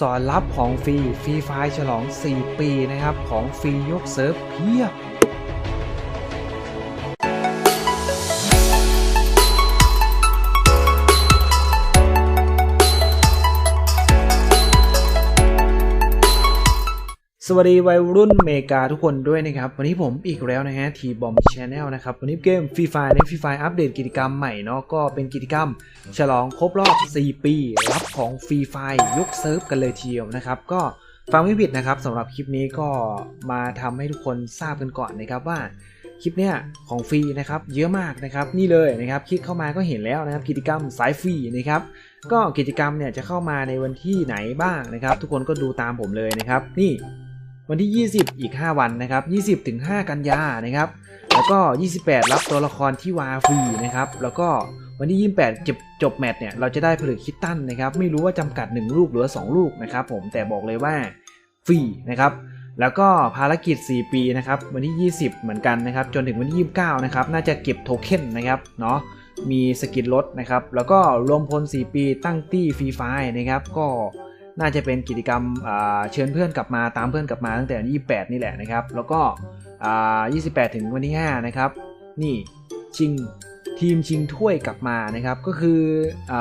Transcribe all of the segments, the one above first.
สอนรับของฟรีฟรีไฟล์ฉลอง 4 ปีนะครับ ของฟรียกเซิร์ฟเพียบ สวัสดีวัยรุ่นเมกาทุกคนด้วยนะครับ วันนี้ผมอีกแล้วนะฮะทีบอมชแนลนะครับ วันนี้เกมฟรีไฟในฟรีไฟอัปเดตกิจกรรมใหม่เนาะก็เป็นกิจกรรม ฉลองครบรอบ 4 ปี รับของฟรีไฟยกเซิร์ฟกันเลยทีเดียวนะครับ ก็ฟังไม่ผิดนะครับสำหรับคลิปนี้ก็มาทำให้ทุกคนทราบกันก่อนนะครับว่าคลิปเนี้ยของฟรีนะครับเยอะมากนะครับนี่เลยนะครับคลิกเข้ามาก็เห็นแล้วนะครับกิจกรรมสายฟรีนะครับก็กิจกรรมเนี่ยจะเข้ามาในวันที่ไหนบ้างนะครับ ทุกคนก็ดูตามผมเลยนะครับ นี่ วันที่ 20 อีก 5 วันนะครับ 20ถึง5กันยานะครับ แล้วก็ 28 รับตัวละครที่วาฟรีนะครับ แล้วก็วันที่ 28 จบจบแมตช์เนี่ย เราจะได้ผลึกคิตตันนะครับ ไม่รู้ว่าจำกัด 1 ลูกหรือ 2 ลูกนะครับผม แต่บอกเลยว่าฟรีนะครับแล้วก็ภารกิจ 4 ปีนะครับวันที่ 20 เหมือนกันนะครับ จนถึงวันที่ 29 นะครับ น่าจะเก็บโทเค็นนะครับเนาะมีสกินลดนะครับ แล้วก็รวมพล 4 ปีตั้งตี้ฟรีไฟนะครับ ก็ น่าจะเป็นกิจกรรมเชิญเพื่อนกลับมาตามเพื่อนกลับมาตั้งแต่ 28 นี่แหละนะครับ แล้วก็ 28 ถึงวันที่ 5 นะครับ นี่ชิงทีมชิงถ้วยกลับมานะครับ ก็คืออ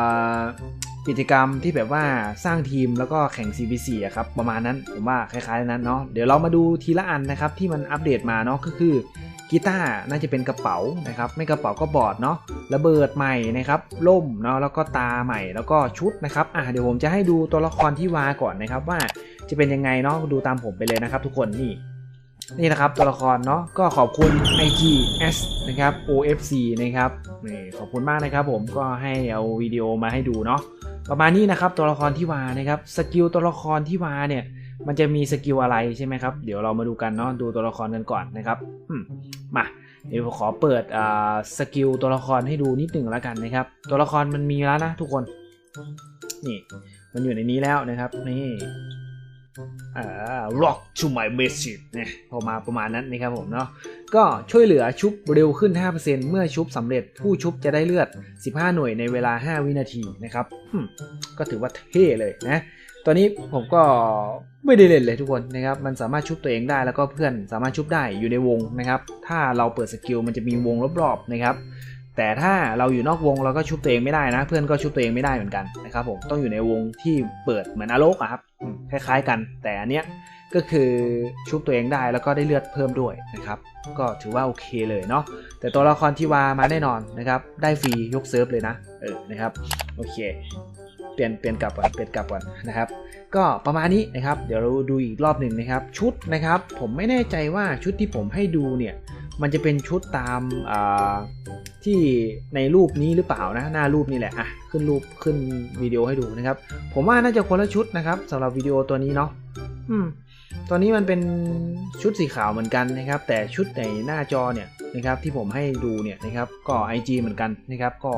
กิจกรรมที่แบบว่าสร้างทีมแล้วก็แข่ง CBC อะครับ ประมาณนั้นผมว่าคล้ายๆนั้นเนาะเดี๋ยวเรามาดูทีละอันนะครับที่มันอัปเดตมาเนาะก็คือ กีตาร์น่าจะเป็นกระเป๋านะครับ ไม่กระเป๋าก็บอร์ดเนาะระเบิดใหม่นะครับล่มเนาะแล้วก็ตาใหม่แล้วก็ชุดนะครับอะเดี๋ยวผมจะให้ดูตัวละครที่วาก่อนนะครับว่าจะเป็นยังไงเนาะดูตามผมไปเลยนะครับทุกคนนี่นี่นะครับตัวละครเนาะก็ขอบคุณ IGS นะครับ OFC นะครับนี่ขอบคุณมากนะครับผมก็ให้เอาวิดีโอมาให้ดูเนาะประมาณนี้นะครับตัวละครที่วานะครับสกิลตัวละครที่วาเนี่ย มันจะมีสกิลอะไรใช่ไหมครับ เดี๋ยวเรามาดูกันเนาะดูตัวละครกันก่อนนะครับมาเดี๋ยวผมขอเปิดสกิลตัวละครให้ดูนิดหนึ่งแล้วกันนะครับ ตัวละครมันมีแล้วนะทุกคน นี่ มันอยู่ในนี้แล้วนะครับนี่อ่า rock to my message เนี่ยพอมาประมาณนั้นนะครับผมเนาะก็ช่วยเหลือชุบเร็วขึ้น 5%เมื่อชุบสำเร็จผู้ชุบจะได้เลือด 15 หน่วยในเวลา 5 วินาทีนะครับก็ถือว่าเท่เลยนะ ตอนนี้ผมก็ไม่ได้เล่นเลยทุกคนนะครับ มันสามารถชุบตัวเองได้แล้วก็เพื่อนสามารถชุบได้อยู่ในวงนะครับ ถ้าเราเปิดสกิลมันจะมีวงรอบๆนะครับ แต่ถ้าเราอยู่นอกวงเราก็ชุบตัวเองไม่ได้นะ เพื่อนก็ชุบตัวเองไม่ได้เหมือนกันนะครับผมต้องอยู่ในวงที่เปิดเหมือนอโลกอะครับคล้ายๆกัน แต่อันเนี้ยก็คือชุบตัวเองได้แล้วก็ได้เลือดเพิ่มด้วยนะครับ ก็ถือว่าโอเคเลยเนาะแต่ตัวละครที่วามาแน่นอนนะครับ ได้ฟรียกเซิร์ฟเลยนะเออนะครับโอเค ปลี่ยนเปลี่ยนกลับก่อนเปลี่ยนกลับก่อนนะครับ ก็ประมาณนี้นะครับ เดี๋ยวเราดูอีกรอบหนึ่งนะครับ ชุดนะครับ ผมไม่แน่ใจว่าชุดที่ผมให้ดูเนี่ย มันจะเป็นชุดตามที่ในรูปนี้หรือเปล่านะ หน้ารูปนี่แหละอะขึ้นรูปขึ้นวิดีโอให้ดูนะครับ ผมว่าน่าจะคนละชุดนะครับสำหรับวิดีโอตัวนี้เนาะอืม ตอนนี้มันเป็นชุดสีขาวเหมือนกันนะครับ แต่ชุดในหน้าจอเนี่ยนะครับที่ผมให้ดูเนี่ยนะครับก็ IG เหมือนกันนะครับ ก็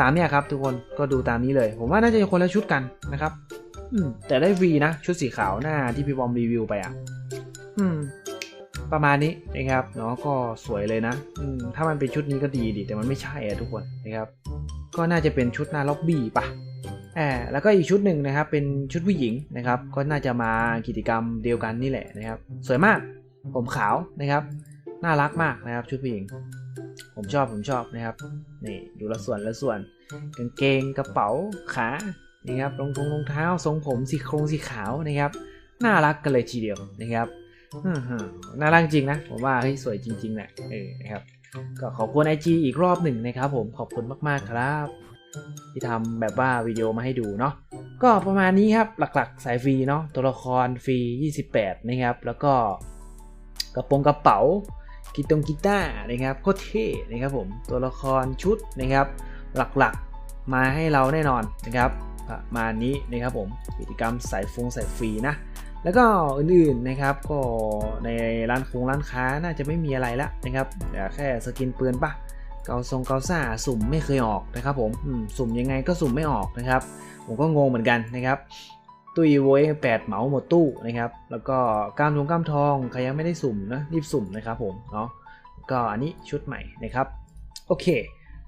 ตามเนี่ยครับทุกคนก็ดูตามนี้เลย ผมว่าน่าจะคนละชุดกันนะครับ อืมแต่ได้ฟรีนะชุดสีขาวหน้าที่พี่บอมรีวิวไปอะ อืม ประมาณนี้นะครับเนาะก็สวยเลยนะอืมถ้ามันเป็นชุดนี้ก็ดีดีแต่มันไม่ใช่อะทุกคนนะครับ ก็น่าจะเป็นชุดหน้าล็อบบี้ปะ อแล้วก็อีกชุดหนึ่งนะครับ เป็นชุดผู้หญิงนะครับ ก็น่าจะมากิจกรรมเดียวกันนี่แหละนะครับ สวยมาก ผมขาวนะครับ น่ารักมากนะครับ ชุดผู้หญิง ผมชอบผมชอบนะครับ นี่ดูละส่วนละส่วน กางเกงกระเป๋าขานะครับรองทงรองเท้าทรงผมสีโครงสีขาวนะครับ น่ารักกันเลยทีเดียวนะครับน่ารักจริงนะผมว่าเฮ้ยสวยจริงๆแหละเออนะครับ ก็ขอบคุณไอจีอีกรอบหนึ่งนะครับ ผมขอบคุณมากๆครับ ที่ทำแบบว่าวิดีโอมาให้ดูเนาะก็ประมาณนี้ครับหลักๆ สายฟรีเนาะตัวละครฟรี 28 นะครับ แล้วก็กระโปรงกระเป๋ากีตงกีตาร์นะครับโคตรเท่นะครับผมตัวละครชุดนะครับ หลักๆมาให้เราแน่นอนนะครับประมาณนี้นะครับผมกิจกรรมสายฟงสายฟรีนะแล้วก็อื่นๆนะครับก็ในร้านคงร้านค้าน่าจะไม่มีอะไรละนะครับแค่สกินปืนปะ เกาทรงเกาซ่าสุ่มไม่เคยออกนะครับผมสุ่มยังไงก็สุ่มไม่ออกนะครับ ผมก็งงเหมือนกันนะครับตู้อีโวยแปดเหมาหมดตู้นะครับ แล้วก็ก้ามทงก้ามทองใครยังไม่ได้สุ่มนะรีบสุ่มนะครับผมเนาะก็อันนี้ชุดใหม่นะครับ โอเค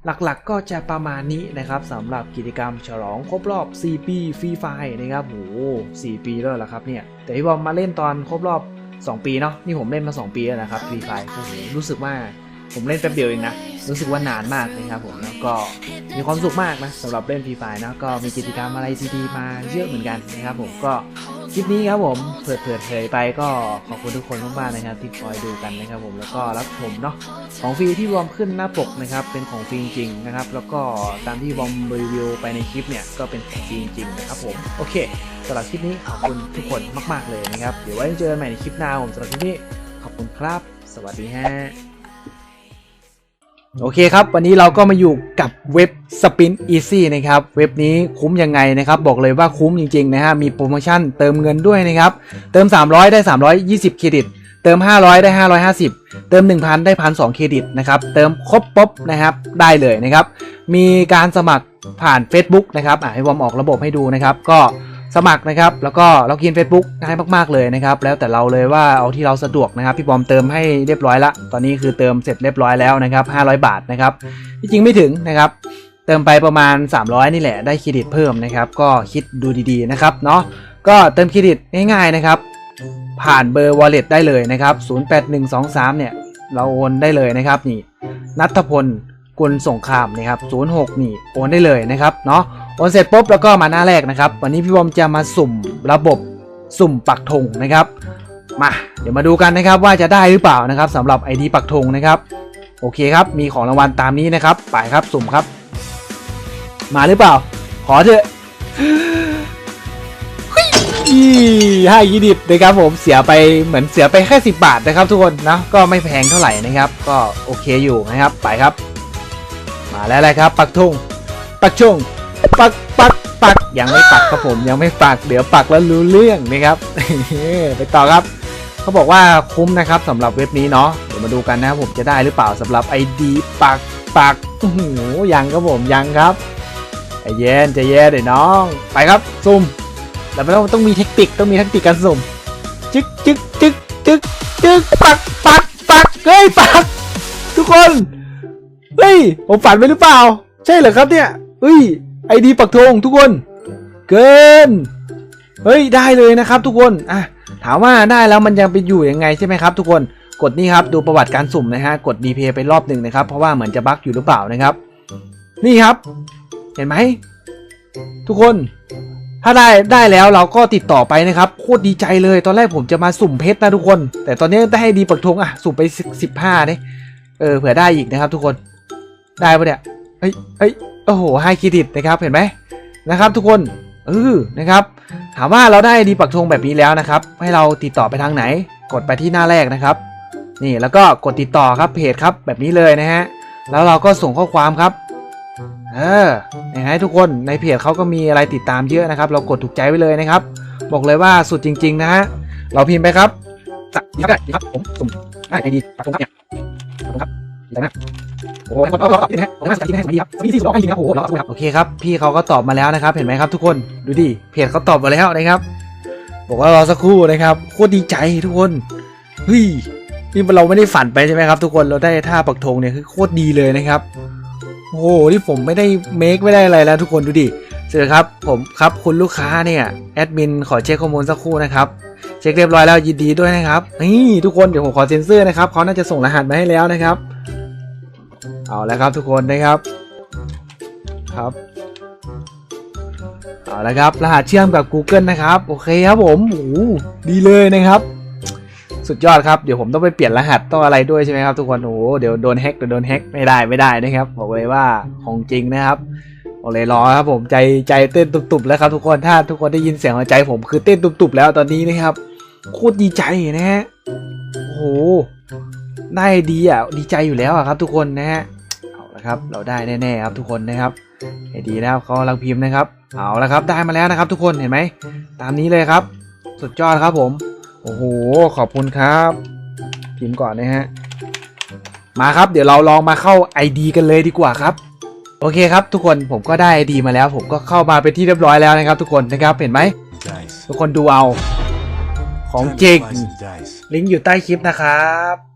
หลักๆก็จะประมาณนี้นะครับสำหรับกิจกรรมฉลองครบรอบ 4 ปีฟรีไฟนะครับโห4ปีแล้วเหรอครับเนี่ย แต่ที่ผมมาเล่นตอนครบรอบ 2 ปีเนาะนี่ผมเล่นมา 2 ปีแล้วนะครับฟรีไฟโอ้โหรู้สึกว่า ผมเล่นแป๊บเดียวเองนะ รู้สึกว่านานมากนะครับผม แล้วก็มีความสุขมากนะสำหรับเล่นฟรีไฟนะก็มีกิจกรรมอะไรดีๆมาเยอะเหมือนกันนะครับผมก็คลิปนี้ครับผมเปิดเผยเผยไปก็ขอบคุณทุกคนมากๆนะครับที่คอยดูกันนะครับผมแล้วก็รับชมเนาะของฟรีที่รวมขึ้นหน้าปกนะครับเป็นของฟรีจริงนะครับแล้วก็ตามที่วอมรีวิวไปในคลิปเนี่ยก็เป็นของฟรีจริงนะครับผมโอเคสำหรับคลิปนี้ขอบคุณทุกคนมาก ๆเลยนะครับเดี๋ยวไว้เจอกันใหม่ในคลิปหน้าผมสำหรับคลิปนี้ขอบคุณครับ สวัสดีฮะ โอเคครับ วันนี้เราก็มาอยู่กับเว็บ Spin Easy นะครับ เว็บนี้คุ้มยังไงนะครับ บอกเลยว่าคุ้มจริงๆนะฮะ มีโปรโมชั่นเติมเงินด้วยนะครับ เติม 300 ได้ 320 เครดิต เติม 500 ได้ 550 เติม 1,000 ได้1,200เครดิตนะครับ เติมครบปุ๊บนะครับ ได้เลยนะครับ มีการสมัครผ่าน Facebook นะครับอะให้วอมออกระบบให้ดูนะครับ ก็ สมัครนะครับ แล้วก็ล็อกอิน Facebook ง่ายมากๆเลยนะครับ แล้วแต่เราเลยว่าเอาที่เราสะดวกนะครับ พี่บอมเติมให้เรียบร้อยละ ตอนนี้คือเติมเสร็จเรียบร้อยแล้วนะครับ 500 บาทนะครับที่จริงไม่ถึงนะครับ เติมไปประมาณ 300 นี่แหละ ได้เครดิตเพิ่มนะครับ ก็คิดดูดีๆนะครับเนาะ ก็เติมเครดิตง่ายๆนะครับ ผ่านเบอร์ wallet ได้เลยนะครับ 08123 เนี่ย เราโอนได้เลยนะครับนี่ นัทพลกุลสงครามนะครับ 06 นี่ โอนได้เลยนะครับเนาะ โอนเสร็จปุ๊บแล้วก็มาหน้าแรกนะครับ วันนี้พี่บอมจะมาสุ่มระบบสุ่มปักธงนะครับ มาเดี๋ยวมาดูกันนะครับว่าจะได้หรือเปล่านะครับสำหรับ ID ปักธงนะครับ โอเคครับ มีของรางวัลตามนี้นะครับไปครับสุ่มครับ มาหรือเปล่า ขอเถอะให้ยีดิตนะครับผมเสียไปเหมือนเสียไปแค่สิบาทนะครับ ทุกคนนะก็ไม่แพงเท่าไหร่นะครับ ก็โอเคอยู่นะครับไปครับ มาแล้วเลยครับ ปักทุ่งปักชง ปักปักปักยังไม่ปักครับผมยังไม่ปักเดี๋ยวปักแล้วรู้เรื่องนะครับไปต่อครับเขาบอกว่าคุ้มนะครับสำหรับเว็บนี้เนาะเดี๋ยวมาดูกันนะครับผมจะได้หรือเปล่าสำหรับ ID ปักปักโอ้โหยังครับผมยังครับใจเย็นใจเย็นเดี๋ยวน้อง ไปครับซุ่มแต่ไม่ต้องต้องมีเทคนิคต้องมีเทคนิคการสุ่มจึ๊กจึ๊กจึ๊กจึ๊กจึ๊กปักปักปักเฮ้ยปัก ทุกคนเฮ้ยผมฝันไปหรือเปล่า ใช่เหรอครับเนี่ยเฮ้ย ไอดีปักธงทุกคน เกิน เฮ้ยได้เลยนะครับ ทุกคนอะถามว่าได้แล้วมันยังไปอยู่ยังไงใช่ไหมครับ ทุกคนกดนี่ครับดูประวัติการสุ่มนะฮะกด DP ไปรอบหนึ่งนะครับ เพราะว่าเหมือนจะบั๊กอยู่หรือเปล่านะครับ นี่ครับ เห็นไหมทุกคน ถ้าได้ได้แล้วเราก็ติดต่อไปนะครับโคตรดีใจเลยตอนแรกผมจะมาสุ่มเพชรนะทุกคน แต่ตอนนี้ได้ให้ดีปักธงอะสุ่มไปสิบห้าเนี่ยเออเผื่อได้อีกนะครับ ทุกคนได้ปะเนี่ยเฮ้ยเฮ้ย โอ้โหให้เครดิตนะครับเห็นไหมนะครับทุกคนเออนะครับถามว่าเราได้ดีปักธงแบบนี้แล้วนะครับ ให้เราติดต่อไปทางไหน กดไปที่หน้าแรกนะครับ นี่แล้วก็กดติดต่อครับเพจครับแบบนี้เลยนะฮะแล้วเราก็ส่งข้อความครับเออนะฮะทุกคนในเพจเขาก็มีอะไรติดตามเยอะนะครับ เรากดถูกใจไว้เลยนะครับ บอกเลยว่าสุดจริง ๆ นะฮะเราพิมพ์ไปครับสักดีครับดีครับผมสุ่มได้ไอดีปักตรงครับเนี่ยขอบคุณครับดีใจมาก โอ้โหขอบคุณนะฮะขอบคุณมากสวัสดีนะสวัสครับสวัสดีที่สุดรองให้จริงครับโอ้โหเราครับโอเคครับพี่เขาก็ตอบมาแล้วนะครับ เห็นไหมครับทุกคนดูดิเพจเขาตอบมาแล้วนะครับ บอกว่ารอสักครู่นะครับโคตรดีใจทุกคนเฮ้ยนี่เราไม่ได้ฝันไปใช่ไหมครับ ทุกคนเราได้ท่าปักธงเนี่ยคือโคตรดีเลยนะครับโอ้โหที่ผมไม่ได้เมคไม่ได้อะไรแล้วทุกคนดูดิเจอครับผมครับคุณลูกค้าเนี่ยแอดมินขอเช็คข้อมูลสักครู่นะครับเช็คเรียบร้อยแล้วยินดีด้วยนะครับนี่ทุกคนเดี๋ยวผมขอเซ็นเซอร์นะครับเขาน่าจะส่งรหัสมาให้แล้วนะครับ เอาแล้วครับทุกคนนะครับครับเอาแล้วครับรหัสเชื่อมกับ Google นะครับโอเคครับผมโอ้โหดีเลยนะครับ สุดยอดครับเดี๋ยวผมต้องไปเปลี่ยนรหัสต้องอะไรด้วยใช่ไหมครับทุกคนโอ้โหเดี๋ยวโดนแฮกเดี๋ยวโดนแฮกไม่ได้ไม่ได้นะครับบอกเลยว่าของจริงนะครับบอกเลยรอครับผมใจใจเต้นตุบๆแล้วครับ ทุกคนถ้าทุกคนได้ยินเสียงหัวใจผมคือเต้นตุบๆแล้วตอนนี้นะครับโคตรดีใจนะฮะโอ้โหได้ดีอะดีใจอยู่แล้วอะครับ ทุกคนนะฮะ เอาละครับ เราได้แน่ๆครับทุกคนนะครับให้ดีนะครับเขากำลังพิมพ์นะครับ เอาละครับได้มาแล้วนะครับ ทุกคนเห็นไหมตามนี้เลยครับ สุดยอดครับผม โอ้โหขอบคุณครับ พิมพ์ก่อนนะฮะมาครับ เดี๋ยวเราลองมาเข้า ID กันเลยดีกว่าครับโอเคครับทุกคนผมก็ได้ ID มาแล้ว ผมก็เข้ามาเป็นที่เรียบร้อยแล้วนะครับ ทุกคนนะครับเห็นไหม Dice. ทุกคนดูเอาของ Time to จริง slice and dice. ลิงก์อยู่ใต้คลิปนะครับ